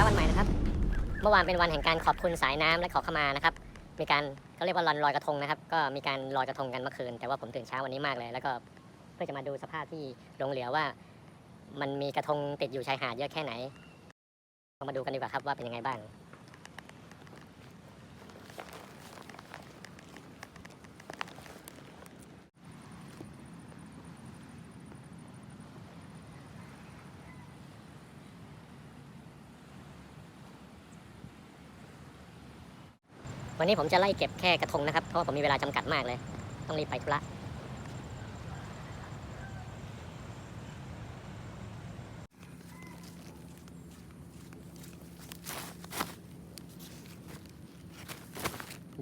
ช้าวันใหม่นะครับ เมื่อวานเป็นวันแห่งการขอบคุณสายน้ำและขอขมานะครับ มีการเขาเรียกว่าลอนลอยกระทงนะครับ ก็มีการลอยกระทงกันเมื่อคืน แต่ว่าผมตื่นเช้าวันนี้มากเลย แล้วก็เพื่อจะมาดูสภาพที่หลงเหลือว่า มันมีกระทงติดอยู่ชายหาดเยอะแค่ไหน มาดูกันดีกว่าครับว่าเป็นยังไงบ้าง วันนี้ผมจะไล่เก็บแค่กระทงนะครับ เพราะว่าผมมีเวลาจำกัดมากเลย ต้องรีบไปธุระ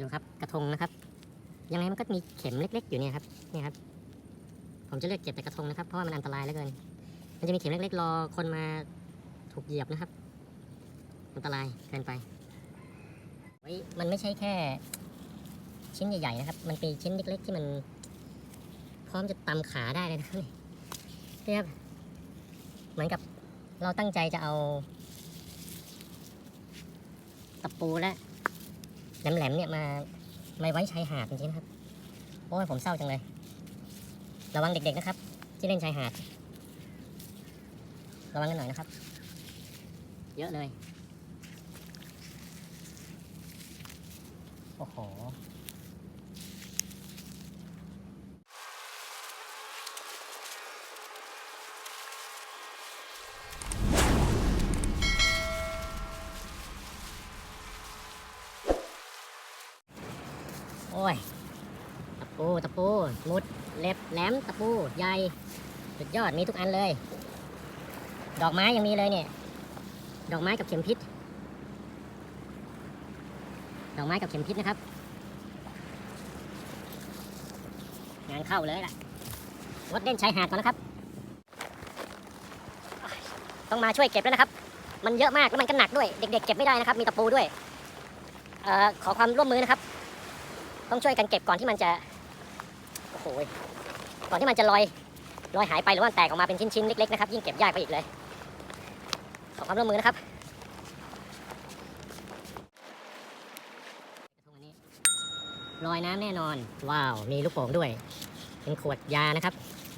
ดูครับกระทงนะครับ ยังไงมันก็มีเข็มเล็ก ๆ อยู่เนี่ยครับนี่ครับ ผมจะเลือกเก็บแต่กระทงนะครับ เพราะว่ามันอันตรายเหลือเกิน มันจะมีเข็มเล็กๆรอคนมาถูกเหยียบนะครับ อันตรายเกินไป ฮ้ยมันไม่ใช่แค่ ชิ้นใหญ่ๆนะครับ มันเป็นชิ้นเล็ก ๆ ที่มัน พร้อมจะตำขาได้เลยนะครับนี่ครับเหมือนกับเราตั้งใจจะเอา ตะปูและแหลมๆเนี่ยมามาไว้ชายหาดจริงๆนครับโอ้ยผมเศร้าจังเลย ระวังเด็กๆนะครับ ที่เล่นชายหาด ระวังกันหน่อยนะครับ เยอะเลย โอ้โหโอ้ย ตะปู ตะปู หมุด เล็บ แหลม ตะปู ใหญ่ สุดยอด มีทุกอันเลย ดอกไม้ยังมีเลยเนี่ย ดอกไม้กับเข็มพิษ ดอกไม้กับเข็มพิษนะครับ งานเข้าเลยล่ะงดเล่นชายหาดก่อนนะครับ ต้องมาช่วยเก็บแล้วนะครับ มันเยอะมากแล้วมันก็หนักด้วย เด็ก ๆ เก็บไม่ได้นะครับ มีตะปูด้วยเอ่อขอความร่วมมือนะครับ ต้องช่วยกันเก็บก่อนที่มันจะโอ้โหก่อนที่มันจะลอยลอยหายไปหรือว่าแตกออกมาเป็นชิ้นๆเล็กๆนะครับยิ่งเก็บยากไปอีกเลยขอความร่วมมือนะครับ ลอยน้ำแน่นอน ว้าว มีลูกโป่งด้วย เป็นขวดยานะครับ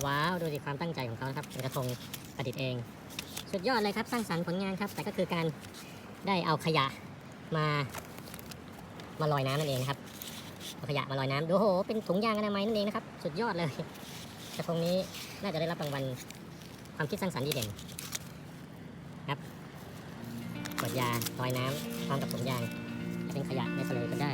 ว้าว ดูสิความตั้งใจของเขานะครับเป็นกระทงประดิษฐ์เอง สุดยอดเลยครับ สร้างสรรค์ผลงานครับ แต่ก็คือการได้เอาขยะมา มาลอยน้ำนั่นเองครับเอาขยะมาลอยน้ำดูโห เป็นถุงยางอนามัยนั่นเองนะครับ สุดยอดเลย กระทงนี้น่าจะได้รับรางวัลความคิดสร้างสรรค์ดีเด่นครับขวดยาลอยน้ำพร้อมกับถุงยางจะเป็นขยะในทะเลก็ได้